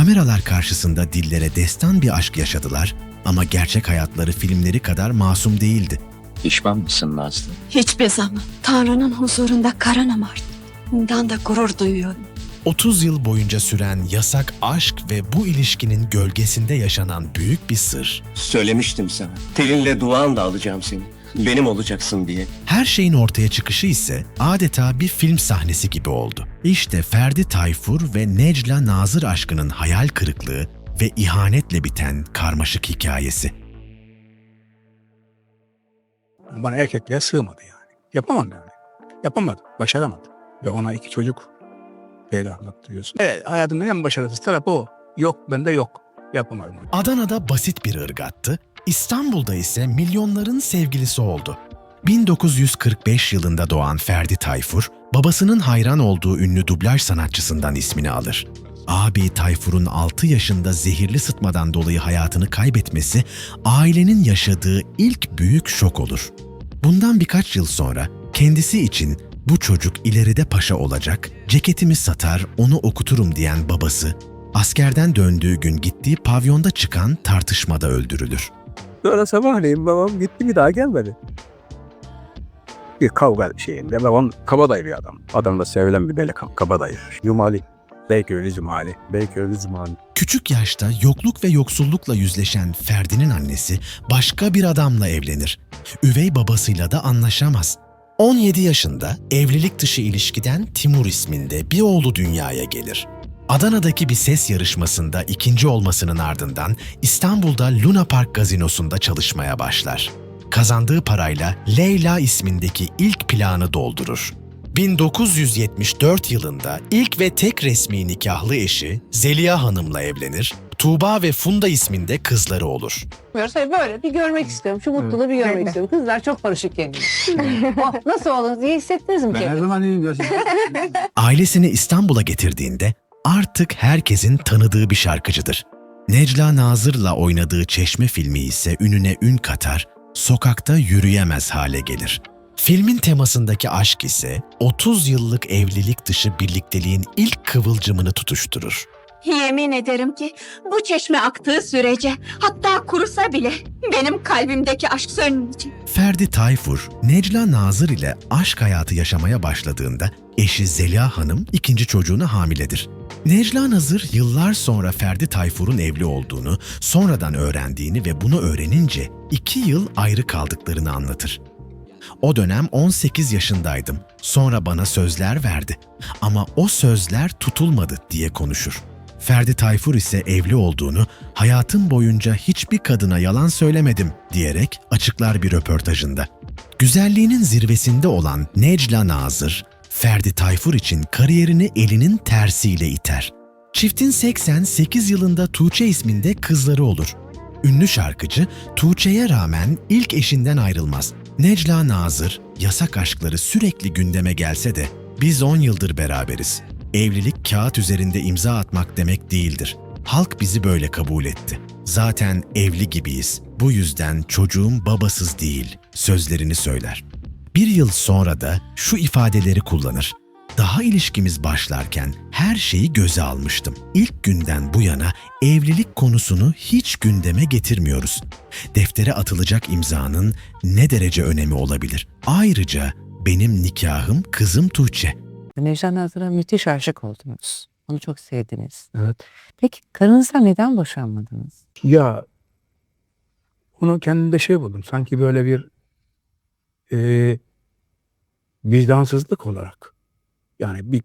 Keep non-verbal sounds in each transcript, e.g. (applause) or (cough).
Kameralar karşısında dillere destan bir aşk yaşadılar ama gerçek hayatları filmleri kadar masum değildi. Pişman mısın Nazlı? Hiçbir zaman Tanrı'nın huzurunda karınım arttı. Bundan da gurur duyuyorum. 30 yıl boyunca süren yasak aşk ve bu ilişkinin gölgesinde yaşanan büyük bir sır. Söylemiştim sana. Telinle duan da alacağım seni. Benim olacaksın diye. Her şeyin ortaya çıkışı ise adeta bir film sahnesi gibi oldu. İşte Ferdi Tayfur ve Necla Nazır aşkının hayal kırıklığı ve ihanetle biten karmaşık hikayesi. Bana erkekliğe sığmadı yani. Yapamam yani. Yapamadım. Başaramadım. Ve ona iki çocuk peydahlattırıyorsun. Evet hayatımın en başarısız tarafı o. Yok bende yok. Yapamadım. Adana'da basit bir ırgattı, İstanbul'da ise milyonların sevgilisi oldu. 1945 yılında doğan Ferdi Tayfur, babasının hayran olduğu ünlü dublaj sanatçısından ismini alır. Abi Tayfur'un 6 yaşında zehirli sıtmadan dolayı hayatını kaybetmesi ailenin yaşadığı ilk büyük şok olur. Bundan birkaç yıl sonra kendisi için bu çocuk ileride paşa olacak, ceketimi satar, onu okuturum diyen babası, askerden döndüğü gün gittiği pavyonda çıkan tartışmada öldürülür. Sonra sabahleyin babam gitti bir daha gelmedi. Bir kavga şeyinde babam kabadayı bir adam. Adam da sevilen bir delikanlı kabadayı. Cumali. Beyköylü Cumali. Beyköylü Cumali. Küçük yaşta yokluk ve yoksullukla yüzleşen Ferdi'nin annesi başka bir adamla evlenir. Üvey babasıyla da anlaşamaz. 17 yaşında evlilik dışı ilişkiden Timur isminde bir oğlu dünyaya gelir. Adana'daki bir ses yarışmasında ikinci olmasının ardından İstanbul'da Luna Park gazinosunda çalışmaya başlar. Kazandığı parayla Leyla ismindeki ilk planı doldurur. 1974 yılında ilk ve tek resmi nikahlı eşi Zeliha Hanım'la evlenir. Tuğba ve Funda isminde kızları olur. Hayır, böyle bir görmek istiyorum. Şu mutluluğu bir görmek istiyorum. Kızlar çok barışık kendine. oh, nasıl oldunuz? İyi hissettiniz mi kendinizi? zaman iyiyim gerçekten. (laughs) Ailesini İstanbul'a getirdiğinde artık herkesin tanıdığı bir şarkıcıdır. Necla Nazır'la oynadığı Çeşme filmi ise ününe ün katar, sokakta yürüyemez hale gelir. Filmin temasındaki aşk ise 30 yıllık evlilik dışı birlikteliğin ilk kıvılcımını tutuşturur. Yemin ederim ki bu çeşme aktığı sürece hatta kurusa bile benim kalbimdeki aşk sönmeyecek. Ferdi Tayfur, Necla Nazır ile aşk hayatı yaşamaya başladığında eşi Zeliha Hanım ikinci çocuğuna hamiledir. Necla Nazır yıllar sonra Ferdi Tayfur'un evli olduğunu, sonradan öğrendiğini ve bunu öğrenince iki yıl ayrı kaldıklarını anlatır. O dönem 18 yaşındaydım. Sonra bana sözler verdi. Ama o sözler tutulmadı diye konuşur. Ferdi Tayfur ise evli olduğunu, hayatım boyunca hiçbir kadına yalan söylemedim diyerek açıklar bir röportajında. Güzelliğinin zirvesinde olan Necla Nazır, Ferdi Tayfur için kariyerini elinin tersiyle iter. Çiftin 88 yılında Tuğçe isminde kızları olur. Ünlü şarkıcı Tuğçe'ye rağmen ilk eşinden ayrılmaz. Necla Nazır, yasak aşkları sürekli gündeme gelse de biz 10 yıldır beraberiz. Evlilik kağıt üzerinde imza atmak demek değildir. Halk bizi böyle kabul etti. Zaten evli gibiyiz. Bu yüzden çocuğum babasız değil sözlerini söyler. Bir yıl sonra da şu ifadeleri kullanır. Daha ilişkimiz başlarken her şeyi göze almıştım. İlk günden bu yana evlilik konusunu hiç gündeme getirmiyoruz. Deftere atılacak imzanın ne derece önemi olabilir? Ayrıca benim nikahım kızım Tuğçe. Necla Nazır'a müthiş aşık oldunuz. Onu çok sevdiniz. Evet. Peki karınızdan neden boşanmadınız? Ya onu kendimde şey buldum. Sanki böyle bir e, vicdansızlık olarak. Yani bir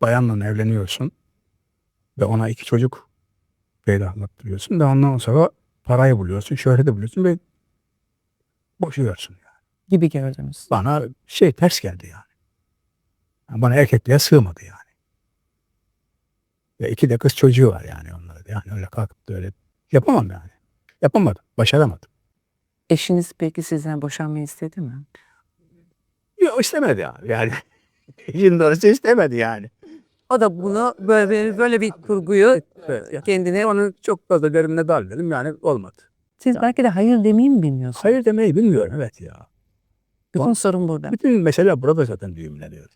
bayanla evleniyorsun ve ona iki çocuk peydahlattırıyorsun ve ondan sonra parayı buluyorsun, şöhreti buluyorsun ve boşuyorsun. Yani. Gibi gördünüz. Bana şey ters geldi yani. Yani Bana erkekliğe sığmadı yani. Ve iki de kız çocuğu var yani onlarda. Yani öyle kalkıp da öyle yapamam yani. Yapamadım, başaramadım. Eşiniz peki sizden boşanmayı istedi mi? Yok istemedi abi yani. (laughs) İşin doğrusu istemedi yani. O da bunu böyle böyle bir kurguyu Evet. kendine Onu çok fazla derimle darladım yani olmadı. siz belki de hayır demeyi mi bilmiyorsunuz? Hayır demeyi bilmiyorum evet ya. Bütün sorun burada. Bütün mesele burada zaten düğümleniyor.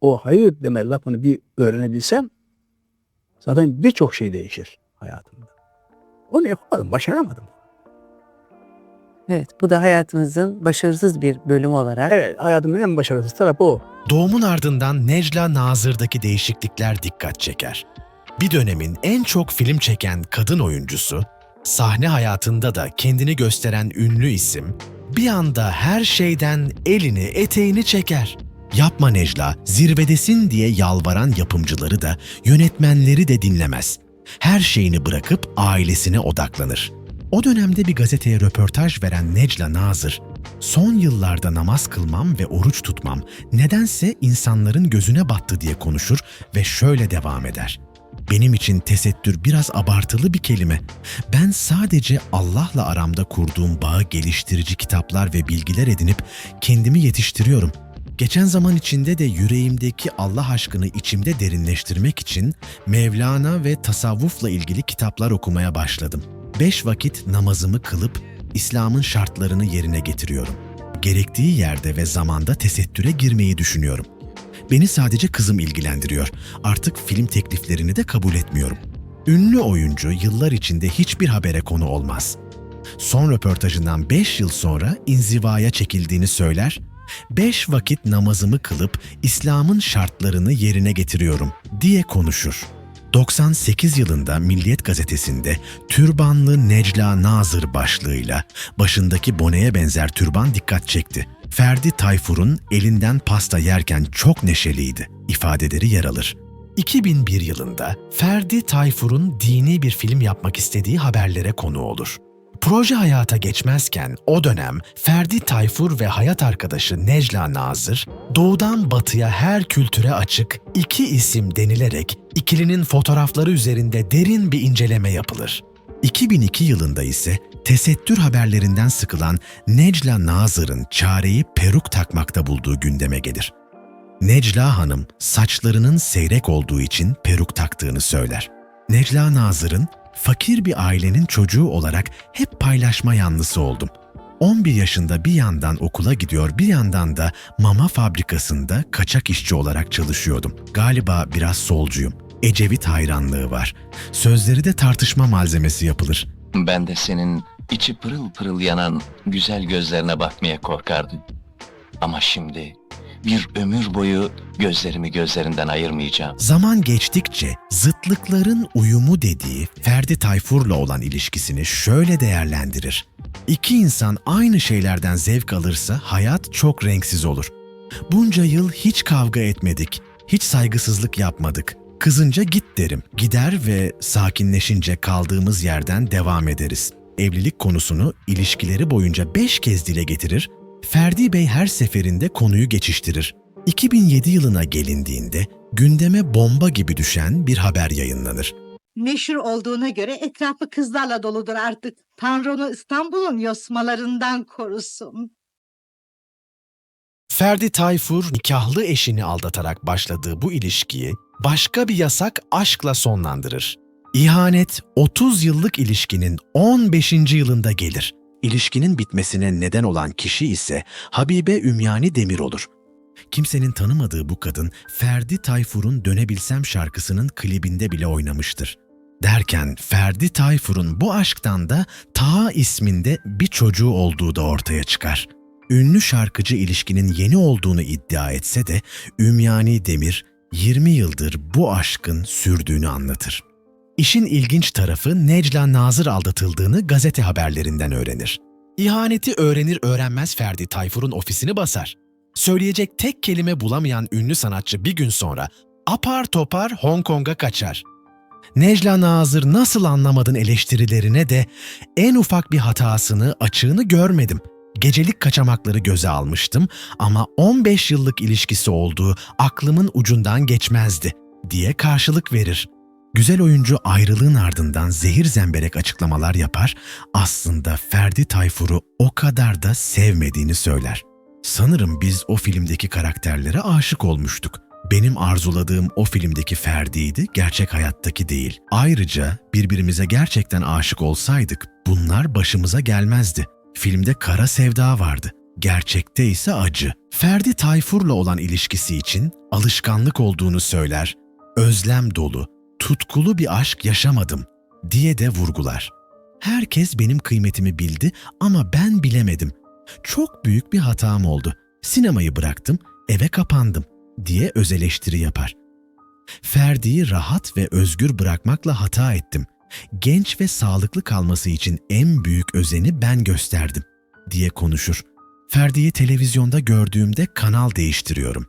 O hayır deme lafını bir öğrenebilsem zaten birçok şey değişir hayatımda. Onu yapamadım, başaramadım. Evet bu da hayatınızın başarısız bir bölümü olarak. Evet, hayatımın en başarısız tarafı o. Doğumun ardından Necla Nazır'daki değişiklikler dikkat çeker. Bir dönemin en çok film çeken kadın oyuncusu, sahne hayatında da kendini gösteren ünlü isim, bir anda her şeyden elini eteğini çeker. Yapma Necla, zirvedesin diye yalvaran yapımcıları da, yönetmenleri de dinlemez. Her şeyini bırakıp ailesine odaklanır. O dönemde bir gazeteye röportaj veren Necla Nazır, son yıllarda namaz kılmam ve oruç tutmam nedense insanların gözüne battı diye konuşur ve şöyle devam eder. Benim için tesettür biraz abartılı bir kelime. Ben sadece Allah'la aramda kurduğum bağı geliştirici kitaplar ve bilgiler edinip kendimi yetiştiriyorum. Geçen zaman içinde de yüreğimdeki Allah aşkını içimde derinleştirmek için Mevlana ve tasavvufla ilgili kitaplar okumaya başladım. Beş vakit namazımı kılıp İslam'ın şartlarını yerine getiriyorum. Gerektiği yerde ve zamanda tesettüre girmeyi düşünüyorum. Beni sadece kızım ilgilendiriyor. Artık film tekliflerini de kabul etmiyorum. Ünlü oyuncu yıllar içinde hiçbir habere konu olmaz. Son röportajından 5 yıl sonra inzivaya çekildiğini söyler, 5 vakit namazımı kılıp İslam'ın şartlarını yerine getiriyorum diye konuşur. 98 yılında Milliyet gazetesinde türbanlı Necla Nazır başlığıyla başındaki boneye benzer türban dikkat çekti. Ferdi Tayfur'un elinden pasta yerken çok neşeliydi ifadeleri yer alır. 2001 yılında Ferdi Tayfur'un dini bir film yapmak istediği haberlere konu olur. Proje hayata geçmezken o dönem Ferdi Tayfur ve hayat arkadaşı Necla Nazır, doğudan batıya her kültüre açık iki isim denilerek ikilinin fotoğrafları üzerinde derin bir inceleme yapılır. 2002 yılında ise tesettür haberlerinden sıkılan Necla Nazır'ın çareyi peruk takmakta bulduğu gündeme gelir. Necla Hanım saçlarının seyrek olduğu için peruk taktığını söyler. Necla Nazır'ın fakir bir ailenin çocuğu olarak hep paylaşma yanlısı oldum. 11 yaşında bir yandan okula gidiyor, bir yandan da mama fabrikasında kaçak işçi olarak çalışıyordum. Galiba biraz solcuyum. Ecevit hayranlığı var. Sözleri de tartışma malzemesi yapılır. Ben de senin içi pırıl pırıl yanan güzel gözlerine bakmaya korkardım. Ama şimdi bir ömür boyu gözlerimi gözlerinden ayırmayacağım. Zaman geçtikçe zıtlıkların uyumu dediği Ferdi Tayfur'la olan ilişkisini şöyle değerlendirir. İki insan aynı şeylerden zevk alırsa hayat çok renksiz olur. Bunca yıl hiç kavga etmedik, hiç saygısızlık yapmadık. Kızınca git derim, gider ve sakinleşince kaldığımız yerden devam ederiz. Evlilik konusunu ilişkileri boyunca beş kez dile getirir, Ferdi Bey her seferinde konuyu geçiştirir. 2007 yılına gelindiğinde gündeme bomba gibi düşen bir haber yayınlanır. Meşhur olduğuna göre etrafı kızlarla doludur artık. Tanrı onu İstanbul'un yosmalarından korusun. Ferdi Tayfur nikahlı eşini aldatarak başladığı bu ilişkiyi başka bir yasak aşkla sonlandırır. İhanet 30 yıllık ilişkinin 15. yılında gelir. İlişkinin bitmesine neden olan kişi ise Habibe Ümyani Demir olur. Kimsenin tanımadığı bu kadın Ferdi Tayfur'un Dönebilsem şarkısının klibinde bile oynamıştır. Derken Ferdi Tayfur'un bu aşktan da Ta isminde bir çocuğu olduğu da ortaya çıkar. Ünlü şarkıcı ilişkinin yeni olduğunu iddia etse de Ümyani Demir 20 yıldır bu aşkın sürdüğünü anlatır. İşin ilginç tarafı Necla Nazır aldatıldığını gazete haberlerinden öğrenir. İhaneti öğrenir öğrenmez Ferdi Tayfur'un ofisini basar. Söyleyecek tek kelime bulamayan ünlü sanatçı bir gün sonra apar topar Hong Kong'a kaçar. Necla Nazır nasıl anlamadın eleştirilerine de en ufak bir hatasını, açığını görmedim. Gecelik kaçamakları göze almıştım ama 15 yıllık ilişkisi olduğu aklımın ucundan geçmezdi diye karşılık verir. Güzel oyuncu ayrılığın ardından zehir zemberek açıklamalar yapar, aslında Ferdi Tayfur'u o kadar da sevmediğini söyler. Sanırım biz o filmdeki karakterlere aşık olmuştuk. Benim arzuladığım o filmdeki Ferdi'ydi, gerçek hayattaki değil. Ayrıca birbirimize gerçekten aşık olsaydık bunlar başımıza gelmezdi. Filmde kara sevda vardı. Gerçekte ise acı. Ferdi Tayfur'la olan ilişkisi için alışkanlık olduğunu söyler. Özlem dolu, tutkulu bir aşk yaşamadım diye de vurgular. Herkes benim kıymetimi bildi ama ben bilemedim. Çok büyük bir hatam oldu. Sinemayı bıraktım, eve kapandım diye öz eleştiri yapar. Ferdi'yi rahat ve özgür bırakmakla hata ettim. Genç ve sağlıklı kalması için en büyük özeni ben gösterdim diye konuşur. Ferdi'yi televizyonda gördüğümde kanal değiştiriyorum.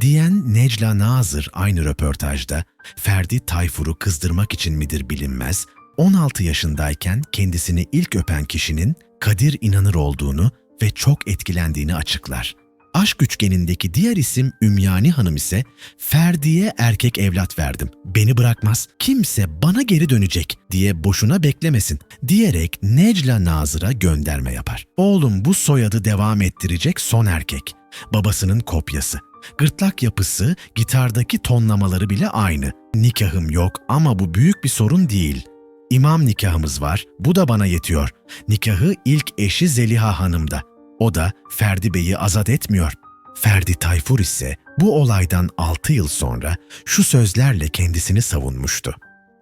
Diyen Necla Nazır aynı röportajda Ferdi Tayfur'u kızdırmak için midir bilinmez, 16 yaşındayken kendisini ilk öpen kişinin Kadir İnanır olduğunu ve çok etkilendiğini açıklar. Aşk üçgenindeki diğer isim Ümyani Hanım ise Ferdi'ye erkek evlat verdim. Beni bırakmaz. Kimse bana geri dönecek diye boşuna beklemesin diyerek Necla Nazır'a gönderme yapar. Oğlum bu soyadı devam ettirecek son erkek. Babasının kopyası. Gırtlak yapısı, gitardaki tonlamaları bile aynı. Nikahım yok ama bu büyük bir sorun değil. İmam nikahımız var, bu da bana yetiyor. Nikahı ilk eşi Zeliha Hanım'da. O da Ferdi Bey'i azat etmiyor. Ferdi Tayfur ise bu olaydan 6 yıl sonra şu sözlerle kendisini savunmuştu.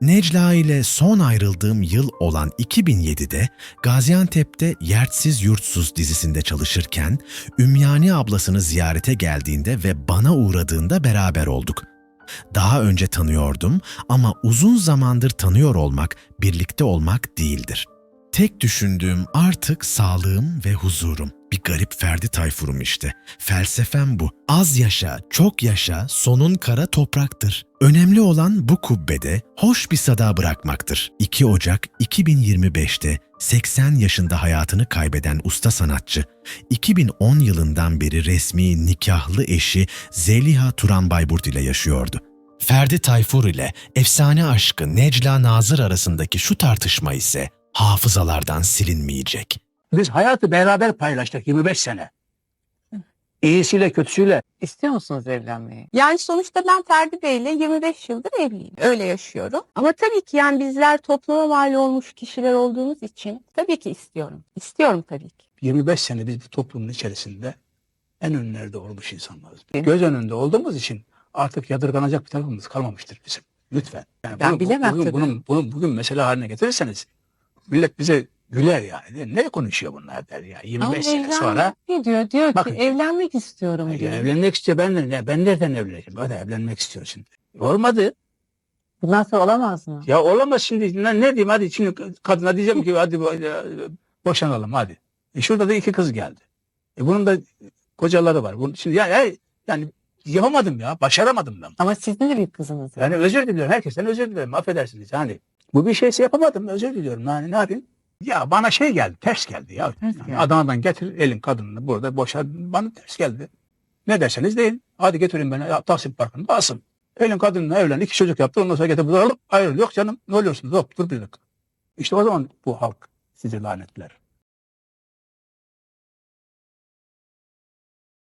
Necla ile son ayrıldığım yıl olan 2007'de Gaziantep'te Yertsiz Yurtsuz dizisinde çalışırken Ümyani ablasını ziyarete geldiğinde ve bana uğradığında beraber olduk. Daha önce tanıyordum ama uzun zamandır tanıyor olmak, birlikte olmak değildir. Tek düşündüğüm artık sağlığım ve huzurum. Bir garip Ferdi Tayfur'um işte. Felsefem bu. Az yaşa, çok yaşa, sonun kara topraktır. Önemli olan bu kubbede hoş bir sada bırakmaktır. 2 Ocak 2025'te 80 yaşında hayatını kaybeden usta sanatçı, 2010 yılından beri resmi nikahlı eşi Zeliha Turan Bayburt ile yaşıyordu. Ferdi Tayfur ile efsane aşkı Necla Nazır arasındaki şu tartışma ise hafızalardan silinmeyecek. Biz hayatı beraber paylaştık 25 sene. İyisiyle kötüsüyle. İstiyor musunuz evlenmeyi? Yani sonuçta ben Ferdi Bey'le 25 yıldır evliyim. Öyle yaşıyorum. Ama tabii ki yani bizler topluma mal olmuş kişiler olduğumuz için tabii ki istiyorum. İstiyorum tabii ki. 25 sene biz bu toplumun içerisinde en önlerde olmuş insanlarız. Göz önünde olduğumuz için artık yadırganacak bir tarafımız kalmamıştır bizim. Lütfen. Yani Ben bilemem bugün, tabii. bunun, bunu bugün mesele haline getirirseniz millet bize güler yani. Ne konuşuyor bunlar der ya. 25 Ama sene sonra ne diyor? Diyor ki Bakın. evlenmek istiyorum ya diyor. evlenmek istiyor. Ben, de, ne- ben nereden evleneceğim? O da evlenmek istiyor şimdi. Olmadı. Bundan sonra olamaz mı? Ya olamaz şimdi. Ne, ne diyeyim hadi şimdi kadına diyeceğim ki hadi bo- boşanalım hadi. E şurada da iki kız geldi. E bunun da kocaları var. Bunun, şimdi ya, ya- yani yapamadım ya. Başaramadım ben. Ama sizin de bir kızınız. Yani özür diliyorum. Herkesten özür dilerim. Affedersiniz. Yani bu bir şeyse yapamadım. Özür diliyorum. Yani ne yapayım? Ya bana şey geldi. Ters geldi ya. Ters Yani geldi. Adana'dan getir elin kadınını burada boşa bana ters geldi. Ne derseniz deyin. Hadi getirin beni ya, Taksim Parkı'nda basın. Elin kadınla evlen. iki çocuk yaptı. Ondan sonra getir burada alıp ayrıl. Yok canım ne oluyorsunuz? Hop dur bir dakika. İşte o zaman bu halk sizi lanetler.